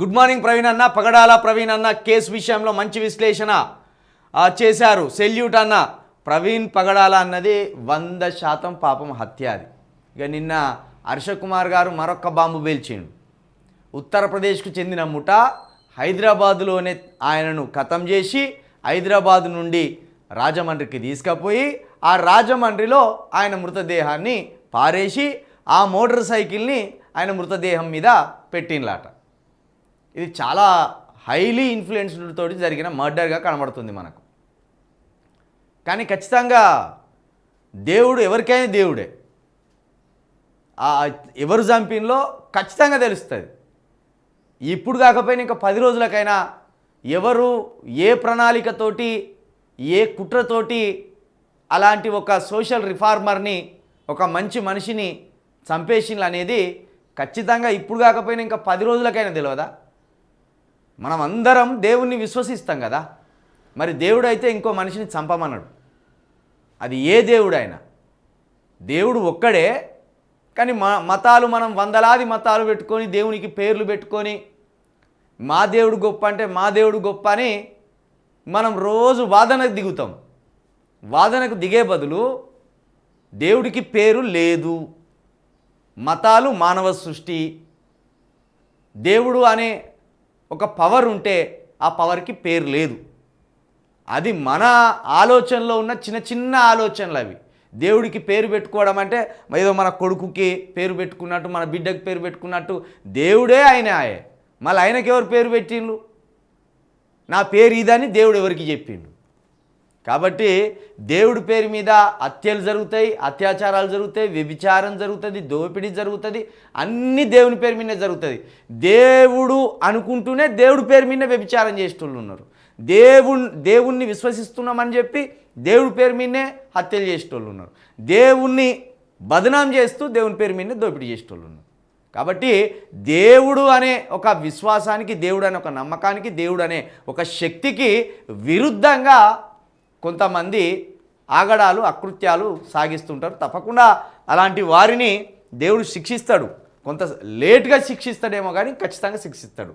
Good morning Praveen అన్న పగడాల ప్రవీణ్ అన్న case విషయంలో మంచి విశ్లేషణ చేశారు. సెల్యూట్ అన్న ప్రవీణ్ పగడాల అన్నది వంద శాతం పాపం హత్య అది. ఇక నిన్న హర్ష కుమార్ గారు మరొక బాంబు పేల్చిండు. ఉత్తరప్రదేశ్కు చెందిన ముఠ హైదరాబాదులోనే ఆయనను ఖతం చేసి హైదరాబాద్ నుండి రాజమండ్రికి తీసుకుపోయి ఆ రాజమండ్రిలో ఆయన మృతదేహాన్ని పారేసి ఆ మోటార్ సైకిల్ని ఆయన మృతదేహం మీద పెట్టినలాట ఇది చాలా హైలీ ఇన్ఫ్లుయెన్స్డ్ తోటి జరిగిన మర్డర్గా కనబడుతుంది మనకు. కానీ ఖచ్చితంగా దేవుడు ఎవరికైనా దేవుడే. ఎవరు చంపినలో ఖచ్చితంగా తెలుస్తుంది. ఇప్పుడు కాకపోయినా ఇంకా పది రోజులకైనా ఎవరు ఏ ప్రణాళికతోటి ఏ కుట్రతోటి అలాంటి ఒక సోషల్ రిఫార్మర్ని ఒక మంచి మనిషిని చంపేసిండ్లు అనేది ఖచ్చితంగా ఇప్పుడు కాకపోయినా ఇంకా పది రోజులకైనా తెలియదా మనం అందరం దేవుణ్ణి విశ్వసిస్తాం కదా. మరి దేవుడు అయితే ఇంకో మనిషిని చంపమన్నాడు అది ఏ దేవుడైనా. దేవుడు ఒక్కడే కానీ మ మతాలు మనం వందలాది మతాలు పెట్టుకొని దేవునికి పేర్లు పెట్టుకొని మా దేవుడు గొప్ప అంటే మా దేవుడు గొప్ప అని మనం రోజు వాదనకు దిగుతాం. వాదనకు దిగే బదులు దేవుడికి పేరు లేదు. మతాలు మానవ సృష్టి. దేవుడు అనే ఒక పవర్ ఉంటే ఆ పవర్కి పేరు లేదు. అది మన ఆలోచనలో ఉన్న చిన్న చిన్న ఆలోచనలు అవి. దేవుడికి పేరు పెట్టుకోవడం అంటే ఏదో మన కొడుకుకి పేరు పెట్టుకున్నట్టు మన బిడ్డకి పేరు పెట్టుకున్నట్టు దేవుడే ఆయన ఆయే. మళ్ళీ ఆయనకి ఎవరు పేరు పెట్టిండ్రు? నా పేరు ఇదని దేవుడు ఎవరికి చెప్పిండు? కాబట్టి దేవుడి పేరు మీద హత్యలు జరుగుతాయి అత్యాచారాలు జరుగుతాయి వ్యభిచారం జరుగుతుంది దోపిడీ జరుగుతుంది అన్నీ దేవుని పేరు మీదనే జరుగుతుంది. దేవుడు అనుకుంటూనే దేవుడి పేరు మీద వ్యభిచారం చేసేటోళ్ళు ఉన్నారు. దేవుణ్ దేవుణ్ణి విశ్వసిస్తున్నామని చెప్పి దేవుడి పేరు మీదనే హత్యలు చేసేటోళ్ళు ఉన్నారు. దేవుణ్ణి బదనాం చేస్తూ దేవుని పేరు మీదనే దోపిడీ చేసేటోళ్ళు ఉన్నారు. కాబట్టి దేవుడు అనే ఒక విశ్వాసానికి దేవుడు అనే ఒక నమ్మకానికి దేవుడు అనే ఒక శక్తికి విరుద్ధంగా కొంతమంది ఆగడాలు అకృత్యాలు సాగిస్తుంటారు. తప్పకుండా అలాంటి వారిని దేవుడు శిక్షిస్తాడు. కొంత లేట్గా శిక్షిస్తాడేమో కానీ ఖచ్చితంగా శిక్షిస్తాడు.